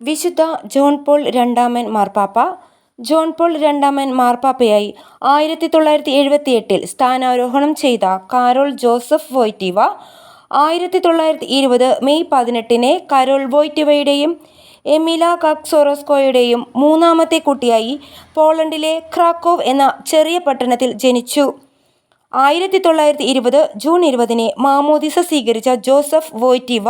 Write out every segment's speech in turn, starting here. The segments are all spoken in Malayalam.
വിശുദ്ധ ജോൺ പോൾ രണ്ടാമൻ മാർപ്പാപ്പ. ജോൺ പോൾ രണ്ടാമൻ മാർപ്പാപ്പയായി ആയിരത്തി തൊള്ളായിരത്തി എഴുപത്തി എട്ടിൽ സ്ഥാനാരോഹണം ചെയ്ത കാരോൾ ജോസഫ് വോയ്റ്റിവ. ആയിരത്തി തൊള്ളായിരത്തി ഇരുപത് മെയ് പതിനെട്ടിന് കരോൾ വോയ്റ്റിവയുടെയും എമില കക്സോറോസ്കോയുടെയും മൂന്നാമത്തെ കുട്ടിയായി പോളണ്ടിലെ ക്രാക്കോവ് എന്ന ചെറിയ പട്ടണത്തിൽ ജനിച്ചു. ആയിരത്തി തൊള്ളായിരത്തി ഇരുപത് ജൂൺ ഇരുപതിന് മാമോദിസ സ്വീകരിച്ച ജോസഫ് വോയ്റ്റിവ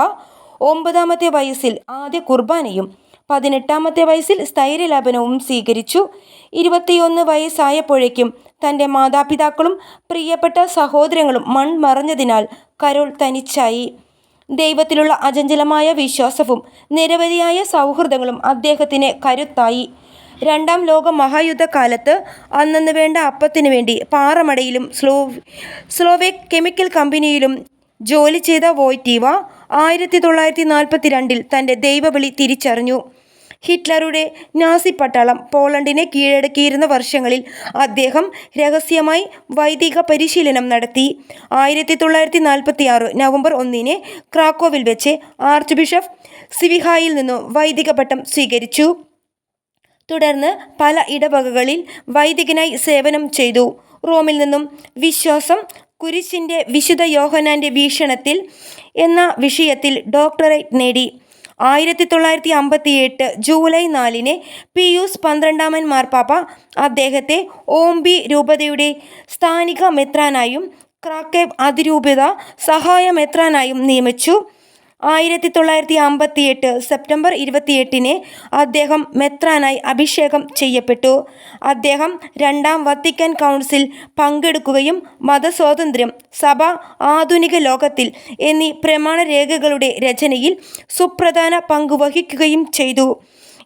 ഒമ്പതാമത്തെ വയസ്സിൽ ആദ്യ കുർബാനയും പതിനെട്ടാമത്തെ വയസ്സിൽ സ്ഥൈര്യലാപനവും സ്വീകരിച്ചു. ഇരുപത്തിയൊന്ന് വയസ്സായപ്പോഴേക്കും തന്റെ മാതാപിതാക്കളും പ്രിയപ്പെട്ട സഹോദരങ്ങളും മൺമറഞ്ഞതിനാൽ കരോൾ തനിച്ചായി. ദൈവത്തിലുള്ള അചഞ്ചലമായ വിശ്വാസവും നിരവധിയായ സൗഹൃദങ്ങളും അദ്ദേഹത്തിന് കരുത്തായി. രണ്ടാം ലോക മഹായുദ്ധകാലത്ത് അന്നു വേണ്ട അപ്പത്തിനു വേണ്ടി പാറമടയിലും സ്ലോ സ്ലോവേക് കെമിക്കൽ കമ്പനിയിലും ജോലി ചെയ്ത വോയ്റ്റീവ ആയിരത്തി തൊള്ളായിരത്തി നാൽപ്പത്തി രണ്ടിൽ തന്റെ ദൈവവിളി തിരിച്ചറിഞ്ഞു. ഹിറ്റ്ലറുടെ നാസി പട്ടാളം പോളണ്ടിനെ കീഴടക്കിയിരുന്ന വർഷങ്ങളിൽ അദ്ദേഹം രഹസ്യമായി വൈദിക പരിശീലനം നടത്തി. ആയിരത്തി തൊള്ളായിരത്തി നാൽപ്പത്തി ആറ് നവംബർ ഒന്നിന് ക്രാക്കോവിൽ വെച്ച് ആർച്ച് ബിഷപ്പ് സിവിഹായിൽ നിന്നും വൈദിക പട്ടം സ്വീകരിച്ചു. തുടർന്ന് പല ഇടവകകളിൽ വൈദികനായി സേവനം ചെയ്തു. റോമിൽ നിന്നും വിശ്വാസം കുരിശിന്റെ വിശുദ്ധ യോഹനാന്റെ വീക്ഷണത്തിൽ എന്ന വിഷയത്തിൽ ഡോക്ടറേറ്റ് നേടി. ആയിരത്തി തൊള്ളായിരത്തി അമ്പത്തി എട്ട് ജൂലൈ നാലിന് പിയൂസ് പന്ത്രണ്ടാമൻ മാർപ്പാപ്പ അദ്ദേഹത്തെ ഓംബി രൂപതയുടെ സ്ഥാനിക മെത്രാനായും ക്രാക്കേബ് അതിരൂപത സഹായ മെത്രാനായും നിയമിച്ചു. ആയിരത്തി തൊള്ളായിരത്തി അമ്പത്തി എട്ട് സെപ്റ്റംബർ ഇരുപത്തിയെട്ടിന് അദ്ദേഹം മെത്രാനായി അഭിഷേകം ചെയ്യപ്പെട്ടു. അദ്ദേഹം രണ്ടാം വത്തിക്കാൻ കൗൺസിൽ പങ്കെടുക്കുകയും മതസ്വാതന്ത്ര്യം സഭ ആധുനിക ലോകത്തിൽ എന്നീ പ്രമാണരേഖകളുടെ രചനയിൽ സുപ്രധാന പങ്കുവഹിക്കുകയും ചെയ്തു.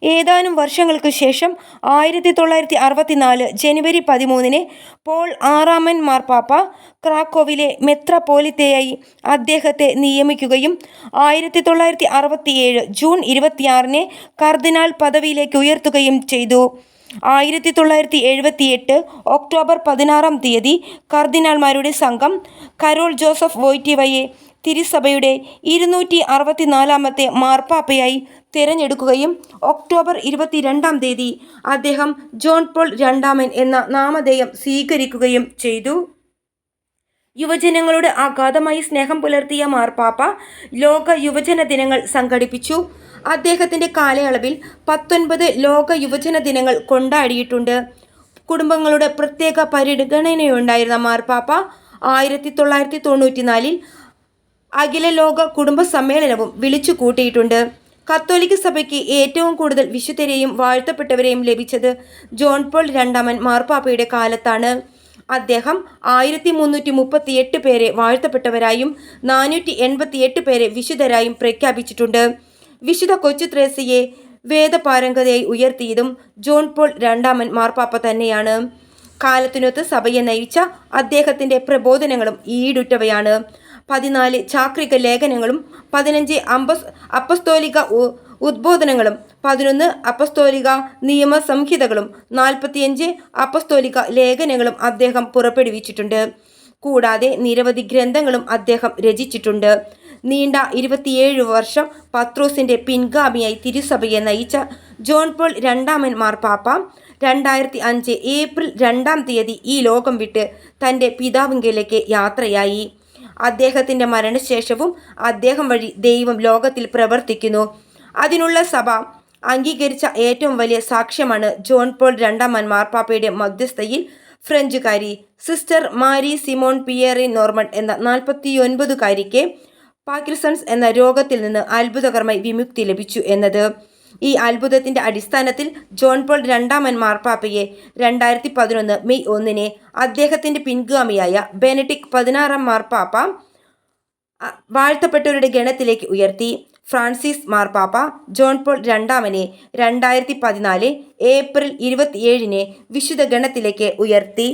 ഏതാനും വർഷങ്ങൾക്ക് ശേഷം ആയിരത്തി തൊള്ളായിരത്തി അറുപത്തിനാല് ജനുവരി പതിമൂന്നിന് പോൾ ആറാമൻ മാർപ്പാപ്പ ക്രാക്കോവിലെ മെത്രപോലിത്തയായി അദ്ദേഹത്തെ നിയമിക്കുകയും ആയിരത്തി തൊള്ളായിരത്തി അറുപത്തിയേഴ് ജൂൺ ഇരുപത്തിയാറിന് കർദിനാൾ പദവിയിലേക്ക് ഉയർത്തുകയും ചെയ്തു. ആയിരത്തി തൊള്ളായിരത്തി എഴുപത്തിയെട്ട് ഒക്ടോബർ പതിനാറാം തീയതി കർദിനാൾമാരുടെ സംഘം കരോൾ ജോസഫ് വോയ്റ്റിവയെ തിരുസഭയുടെ ഇരുന്നൂറ്റി അറുപത്തിനാലാമത്തെ മാർപ്പാപ്പയായി തിരഞ്ഞെടുക്കുകയും ഒക്ടോബർ ഇരുപത്തിരണ്ടാം തീയതി അദ്ദേഹം ജോൺ പോൾ രണ്ടാമൻ എന്ന നാമധേയം സ്വീകരിക്കുകയും ചെയ്തു. യുവജനങ്ങളുടെ അഗാധമായി സ്നേഹം പുലർത്തിയ മാർപ്പാപ്പ ലോക യുവജന ദിനങ്ങൾ സംഘടിപ്പിച്ചു. അദ്ദേഹത്തിന്റെ കാലയളവിൽ പത്തൊൻപത് ലോക യുവജന ദിനങ്ങൾ കൊണ്ടാടിയിട്ടുണ്ട്. കുടുംബങ്ങളുടെ പ്രത്യേക പരിഗണനയുണ്ടായിരുന്ന മാർപ്പാപ്പ ആയിരത്തി തൊള്ളായിരത്തി തൊണ്ണൂറ്റിനാലിൽ അഖില ലോക കുടുംബ സമ്മേളനവും വിളിച്ചു കൂട്ടിയിട്ടുണ്ട് കത്തോലിക്ക സഭയ്ക്ക് ഏറ്റവും കൂടുതൽ വിശുദ്ധരെയും വാഴ്ത്തപ്പെട്ടവരെയും ലഭിച്ചത് ജോൺ പോൾ രണ്ടാമൻ മാർപ്പാപ്പയുടെ കാലത്താണ്. അദ്ദേഹം ആയിരത്തി മുന്നൂറ്റി മുപ്പത്തി എട്ട് പേരെ വാഴ്ത്തപ്പെട്ടവരായും നാനൂറ്റി എൺപത്തി എട്ട് പേരെ വിശുദ്ധരായും പ്രഖ്യാപിച്ചിട്ടുണ്ട്. വിശുദ്ധ കൊച്ചു ത്രേസയെ വേദപാരംഗതയായി ഉയർത്തിയതും ജോൺ പോൾ രണ്ടാമൻ മാർപ്പാപ്പ തന്നെയാണ്. കാലത്തിനൊത്ത് സഭയെ നയിച്ച അദ്ദേഹത്തിന്റെ പ്രബോധനങ്ങളും ഈടുറ്റവയാണ്. പതിനാല് ചാക്രിക ലേഖനങ്ങളും പതിനഞ്ച് അമ്പസ് അപ്പസ്തോലിക ഉദ്ബോധനങ്ങളും പതിനൊന്ന് അപ്പസ്തോലിക നിയമസംഹിതകളും നാൽപ്പത്തിയഞ്ച് അപ്പസ്തോലിക ലേഖനങ്ങളും അദ്ദേഹം പുറപ്പെടുവിച്ചിട്ടുണ്ട്. കൂടാതെ നിരവധി ഗ്രന്ഥങ്ങളും അദ്ദേഹം രചിച്ചിട്ടുണ്ട്. നീണ്ട ഇരുപത്തിയേഴ് വർഷം പത്രോസിന്റെ പിൻഗാമിയായി തിരുസഭയെ നയിച്ച ജോൺ പോൾ രണ്ടാമൻ മാർപ്പാപ്പ രണ്ടായിരത്തി അഞ്ച് ഏപ്രിൽ രണ്ടാം തീയതി ഈ ലോകം വിട്ട് തന്റെ പിതാവിങ്കലേക്ക് യാത്രയായി. അദ്ദേഹത്തിന്റെ മരണശേഷവും അദ്ദേഹം വഴി ദൈവം ലോകത്തിൽ പ്രവർത്തിക്കുന്നു. അതിനുള്ള സഭ അംഗീകരിച്ച ഏറ്റവും വലിയ സാക്ഷ്യമാണ് ജോൺ പോൾ രണ്ടാമൻ മാർപ്പാപ്പയുടെ മധ്യസ്ഥയിൽ ഫ്രഞ്ചുകാരി sister Marie Simon Pierre Normand എന്ന നാൽപ്പത്തിയൊൻപതുകാരിക്ക് പാക്കിർസൺസ് എന്ന രോഗത്തിൽ നിന്ന് അത്ഭുതകരമായി വിമുക്തി ലഭിച്ചു എന്നത്. ഈ അത്ഭുതത്തിന്റെ അടിസ്ഥാനത്തിൽ ജോൺ പോൾ രണ്ടാമൻ മാർപ്പാപ്പയെ രണ്ടായിരത്തി പതിനൊന്ന് മെയ് ഒന്നിന് അദ്ദേഹത്തിന്റെ പിൻഗാമിയായ ബെനഡിക് പതിനാറാം മാർപ്പാപ്പ വാഴ്ത്തപ്പെട്ടവരുടെ ഗണത്തിലേക്ക് ഉയർത്തി. ഫ്രാൻസിസ് മാർപ്പാപ്പ ജോൺ പോൾ രണ്ടാമനെ രണ്ടായിരത്തി പതിനാല് ഏപ്രിൽ ഇരുപത്തിയേഴിന് വിശുദ്ധ ഗണത്തിലേക്ക് ഉയർത്തി.